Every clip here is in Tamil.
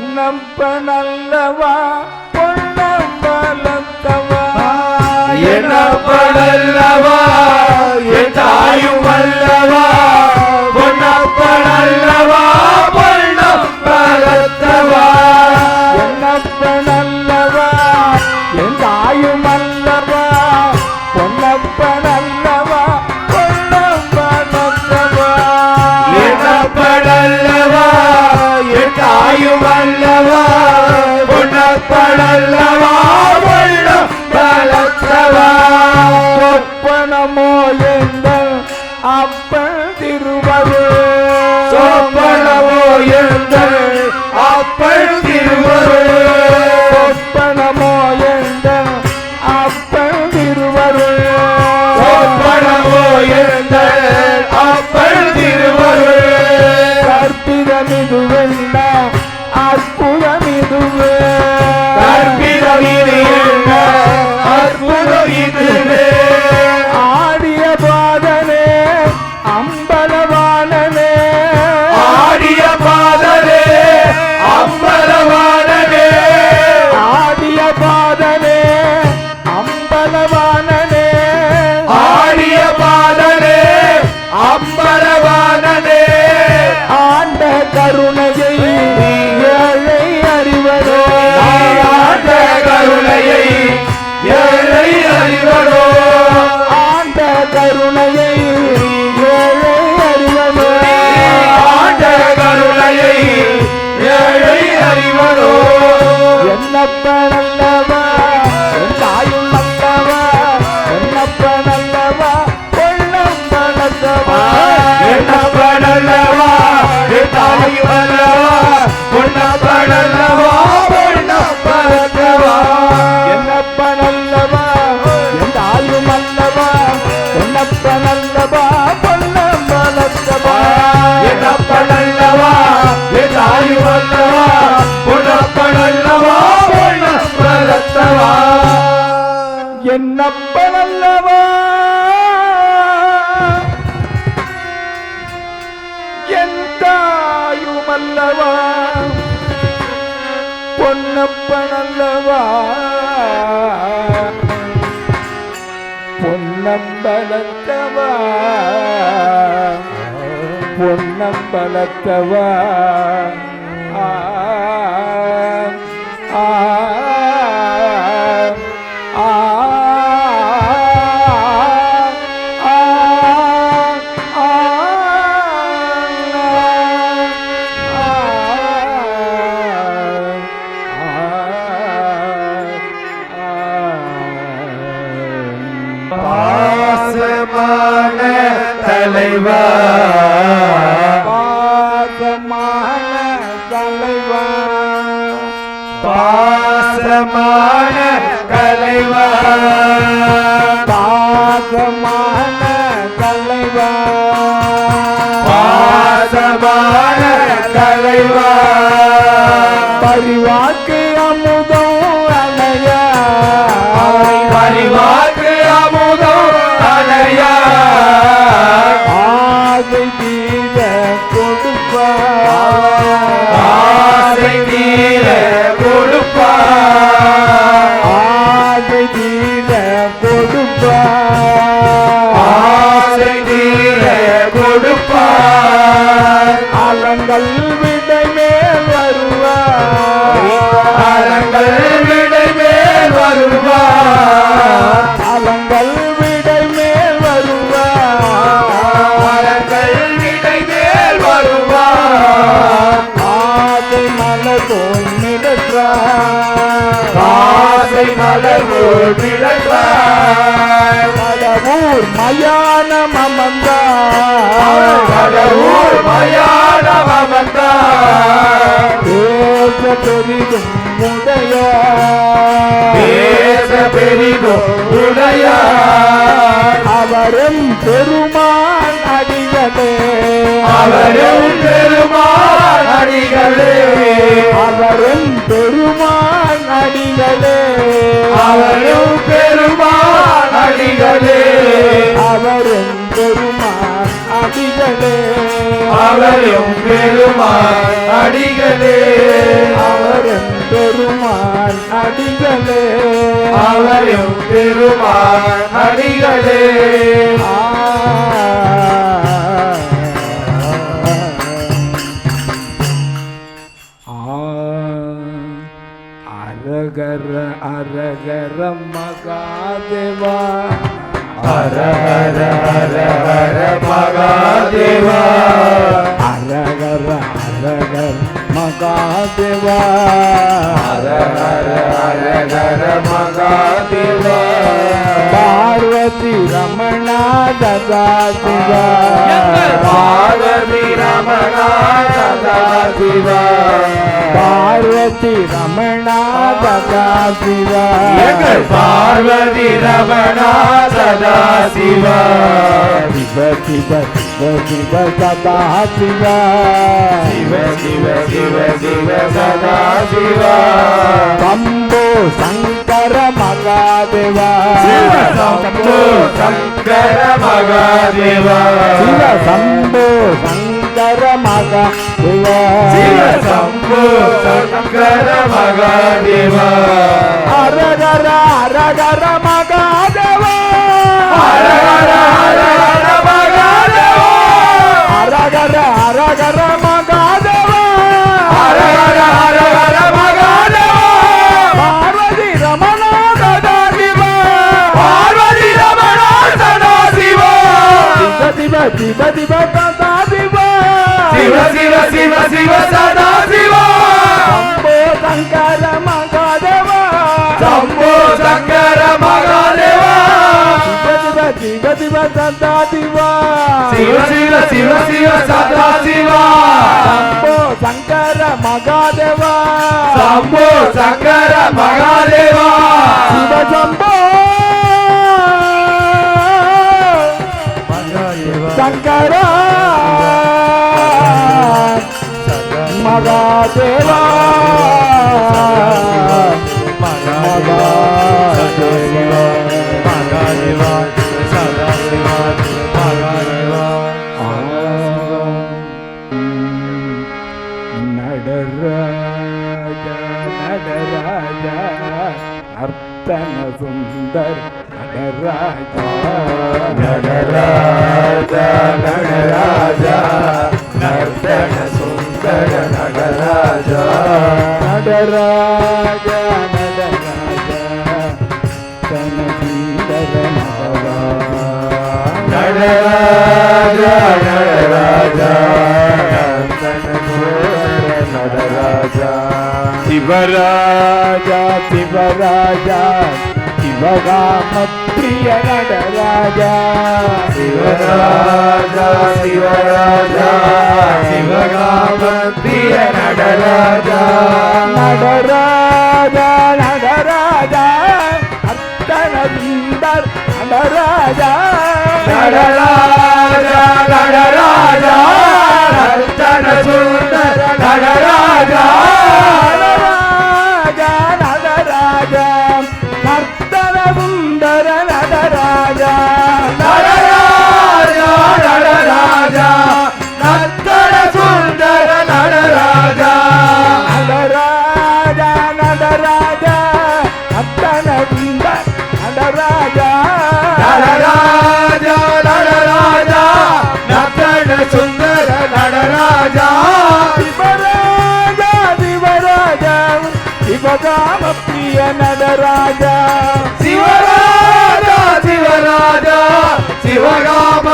பொன்னப்ப நல்லவா பொன்னப்பலத்தவா என்னப்ப நல்லவா? என் தாயும் அல்லவா ಪಡಲವಾ ತಾಯಿ ಬಲ್ಲವಾ ಉಣ್ಣ ಪಡಲವಾ ಉಣ್ಣ ಪರದವಾ ಎನ್ನಪ್ಪನಲ್ಲವಾ ಎಂದ ಆಯು ಮಲ್ಲವಾ ಎನ್ನಪ್ಪನಲ್ಲವಾ ಪೊನ್ನ ಮಲತ್ತವಾ ಎನ್ನಪ್ಪನಲ್ಲವಾ ಎಂದ ಆಯು ಮಲ್ಲವಾ ಉಣ್ಣಪ್ಪನಲ್ಲವಾ ಉಣ್ಣ ಪರತ್ತವಾ என்னப்பனல்லவா பொன்னம்பலத்தவா? பொன்னம்பலத்தவா? ஆ பரிவாக்கு கடவுர் மயானம் அமர்ந்தார். மயானம் அமர்ந்தார். தேச பெரிதும் உடையார். தேச அவரும் பெருமான் அடிகளே. அவரும் பெருமான் அடிகளே. அவரும் பெருமான் அடிகளே. அவரும் பெருமான் அடிகளே. அவரும் பெருமான் அடிகளே. அவரும் பெருமான் அடிகளே. அவரும் பெருமான் அடிகளே. அவரும் பெருமான் அடிகளே. அரகர அரகர மகாதேவா ஹர ஹர ஹர ஹர மகாதேவா அரகர அரகர மகாதேவா ஹர ஹர ஹர ஹர மகாதேவா பார்வதி ரமணா ததா சிவா பார்வதி ரமணா சதா சிவா. பார்வதி ரமணா ததா சிவா எங்கள் பார்வதி ரமணா சதா சிவா சிவ சிவ சிவ சிவ சதா சிவா. சிவ சிவ சிவ சிவ சதா சிவா சங்கர மகாதேவா. சிவ சம்போ சங்கர மகாதேவா. சிவ சம்போ சங்கர மகாதேவா. சிவ சம்போ சங்கர மகாதேவா. அரகர அரகர மகாதேவா శివ శివ సదా శివ శివ శివ శివ శివ సదా శివ శంభో శంకర మహాదేవ శంభో శంకర మహాదేవ శివ శివ శివ సదా శివ శివ శివ శివ శివ సదా శివ శంభో శంకర మహాదేవ శంభో శంకర మహాదేవ శివ சங்கரா. மகாதேவா. நடராஜா நடராஜா गणनाथा गणराजा नर्तन सुंदर नगराजा नगराजा नगराजा नगराजा नगराजा शिवराजा शिवराजा மகாமத்ரிய நடராஜா சிவராஜா சிவராஜா சிவகாமத்ரிய நடராஜா நடராஜா நடராஜா அத்தனந்தர் நடராஜா. நடராஜா நடராஜா அத்தன சுந்தர் நடராஜா.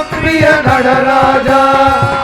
प्रिय गणराजा।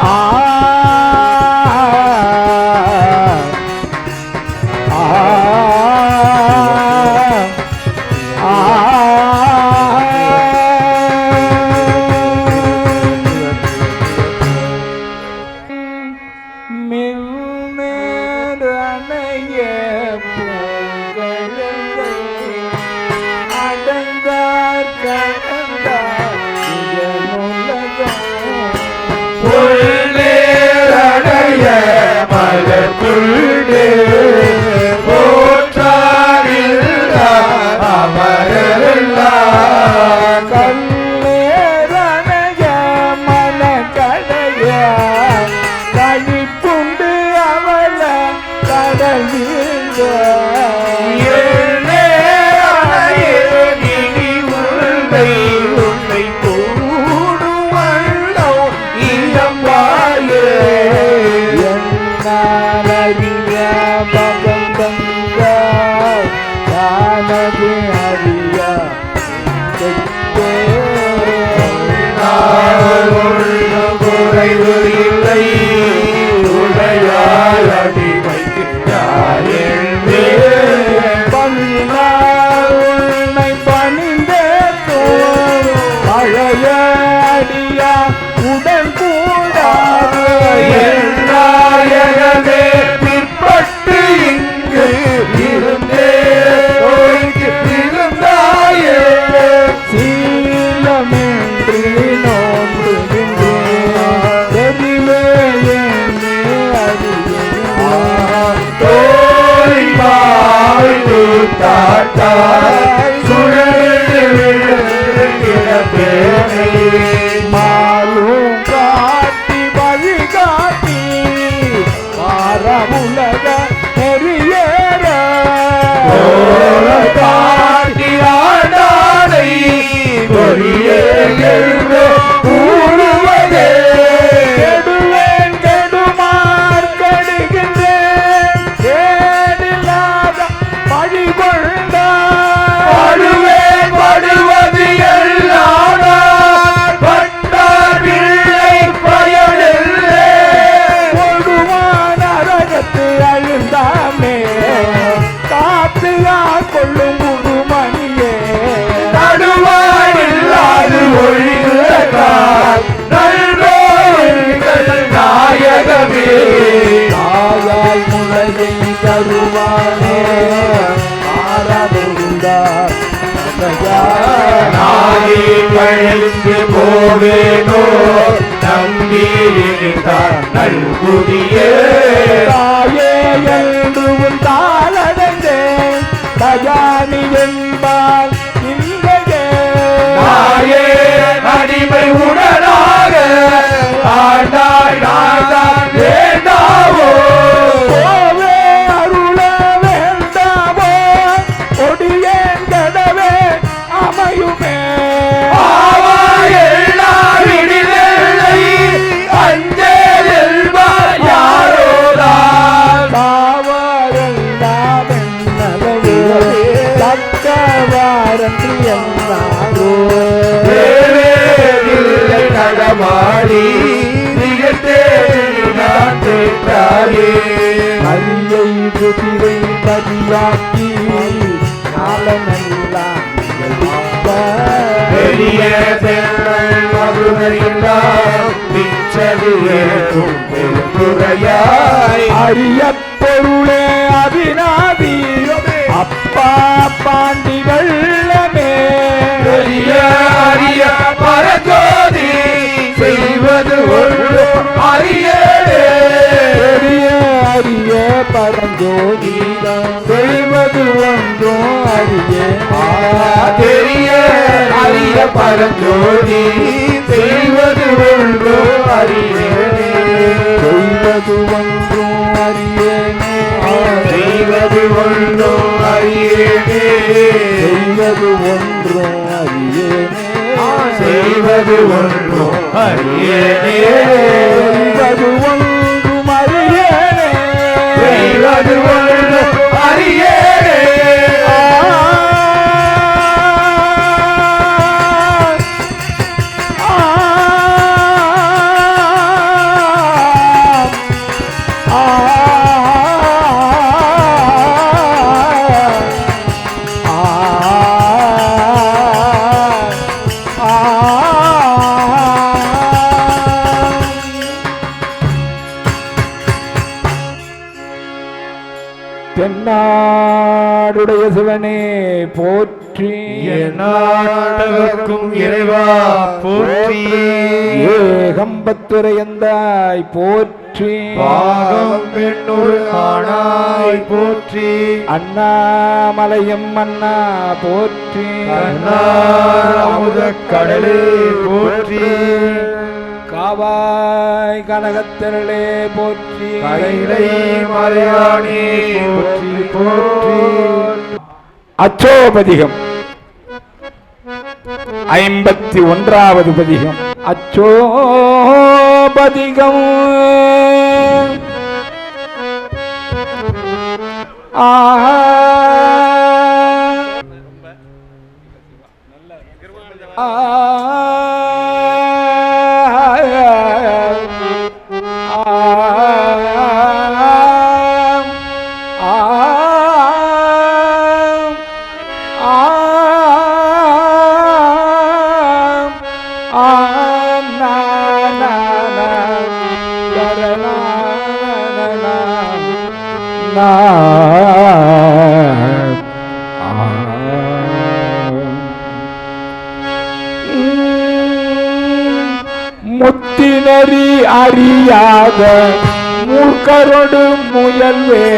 நாடி கழிந்து போவேனோ? நம்பி இருந்தார் நல்புதியே தாயே என்று தாய் அரியை முதிரை பதியாக்கி நலமெல்லாம் பெரிய அரிய பொருளே அபிநாதி அப்பா பாண்டி வெள்ளமே பெரிய அரிய பரஜோதி செய்வது ஒரு பரஞ்சோதிதான் செல்வது ஒன்றும் அறிய தெரிய அறிய பரஞ்சோதி செல்வது ஒன்றும் அறியனே செய்வது ஒன்றும் அறியனே செய்வது ஒன்றும் அறியனே செய்வது ஒன்றும் அறியனே தென்னாடுடைய சிவனே போற்றி. நாடகர்க்கும் இறைவா போற்றி. ஏகம்பத்துரையந்தாய் போற்றி. பாகம் பெண்ணுள் ஆனாய் போற்றி. அண்ணாமலையும் அண்ணா போற்றி. அண்ணா அமுத கடலே போற்றி. காவாய் கனகத்திரளே போற்றி. கைலை மலையானே போற்றி போற்றி. அச்சோபதிகம். ஐம்பத்தி ஒன்றாவது பதிகம். அச்சோபதிகம். ஆஹா.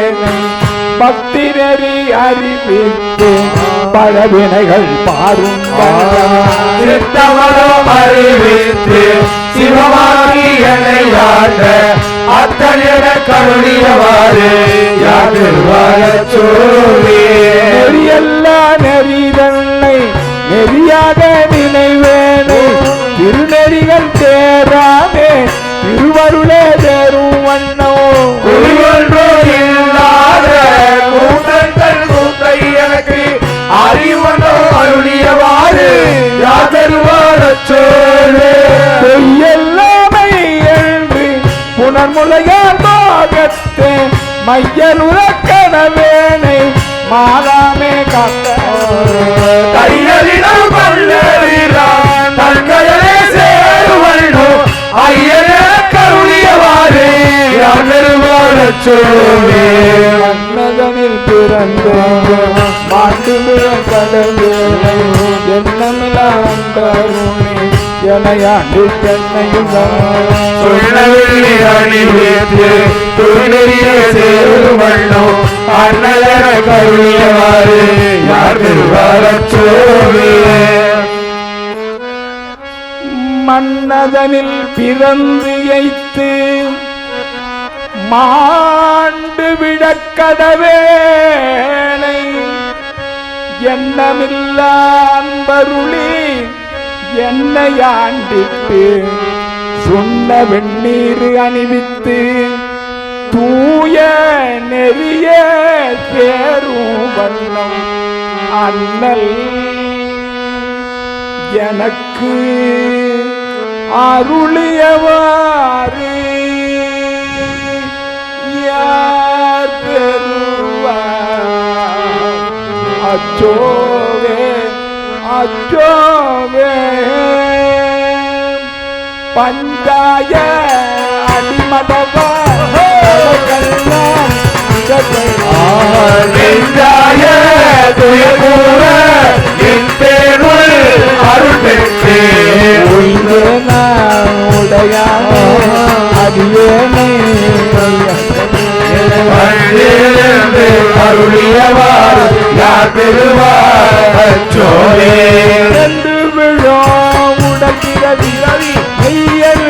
முயல்வேனை பக்தினரி அறிவித்து பழவினைகள் பாரும் சித்தமரம் அறிவித்து சிவமாகி என்னை ஆண்ட அத்தனிட கருணியவாறு. நெறியல்ல நெறிதன்னை நெறியாக நினைவேனை. திருநெறிகள் தேராமே திருவருளே தேரும் அறிவனோ அருளியவாறு யாதருவாரச் சொல்லு பொய்யெல்லாமை என்று புனர்முலையார் பாகத்தே மையல் உறக்கணவேனை மாலாமே காத்த கையலிடம் பல்லறிறான் தன்கையலே சேருவல்னோ ஐயன கருளியவாறு யாதருவாரச் சொல்லு மன்னதனில் பிறந்த மாண்டு கடவுளை ஜென்மமிலாண்டருணி எனையாண்டு தென்னையும் சுழலி அணிவித்து துணிய சேருவண்ணோ அண்ணலர கருளியவாறு யார் திருவாரச் சொல்லு மன்னதனில் பிறந்து எய்த்து மாண்டு விடக்கடவேனை எண்ணமில்லா அன்பருளி என்னை ஆண்டிட்டு சொன்ன வெண்ணீர் அணிவித்து தூய நெறிய தேரும் வண்ணம் அண்ணல். எனக்கு அருளியவாறு அச்சோவே அச்சோவே பஞ்சாய அடிமதவான் மண்ணிலிருந்து அருளியவாறு யார் பெறுவார்? அச்சோரே ரெண்டு விழோ உடற்கிறது ரவி குழல்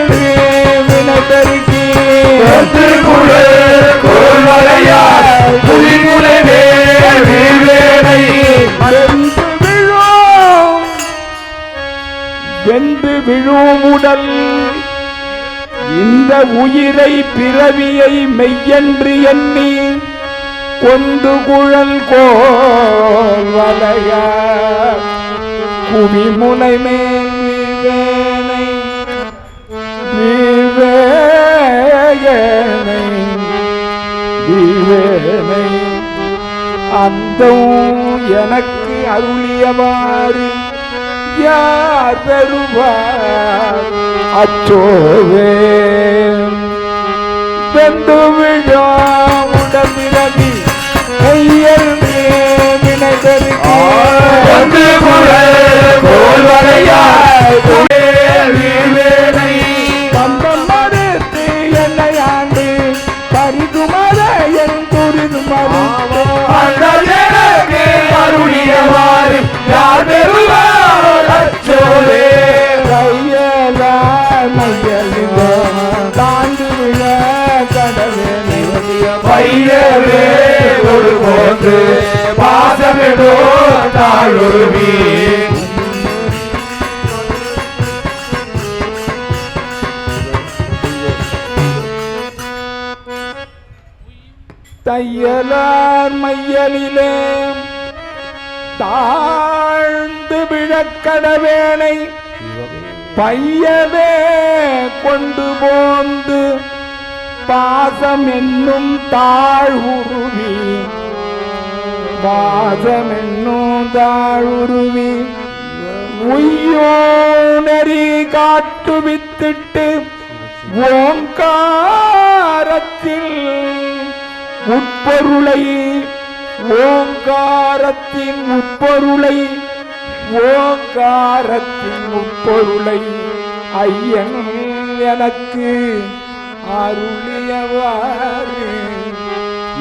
வீழ்வேனை வென்று விழும் வென்று விழும் உடல் இந்த உயிரை பிறவியை மெய்யென்று எண்ணி கொண்டு குழல் கோல் வலைய குவிமுனை மேல் வீழ்வேனை வீழ்வேனை வீழ்வேனை அந்த எனக்கு அருளியவாறு யார் தருவார் அச்சோவே. வெந்து விழா உடம்பிரவி கையல் வினை ஒன்று பாசமிடோ தாழுருவி தையலார் மையலிலே தாழ்ந்து விழக்கடவேனை பையவே கொண்டு போந்து பாசம் என்னும் தாழ்வுருவி பாசம் என்னும் தாழ்வுருவி உய்யோனரி காட்டுவித்திட்டு ஓங்காரத்தில் உட்பொருளை ஓங்காரத்தின் உட்பொருளை ஓங்காரத்தின் உட்பொருளை ஐயன் எனக்கு அருளியவாறு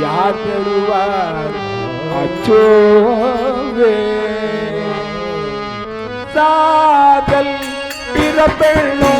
யார் தருவார்? அச்சோவே. சாதல் பிறப்பெண்ணோ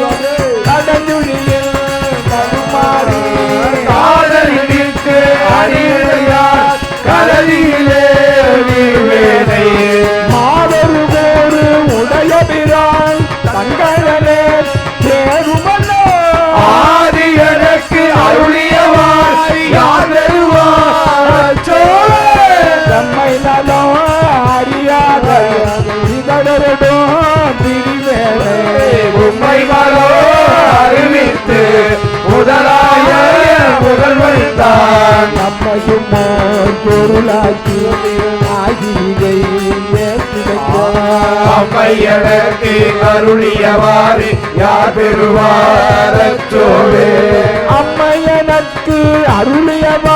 முதல்வன் தான் நம்மையும் பொருளாக்கி ஆகியை ஏற்றிடைக்கிறார் அம்மை எனக்கு அருளியவாறு யார் பெறுவார் அச்சோவே அம்மை எனக்கு அருளியவாறு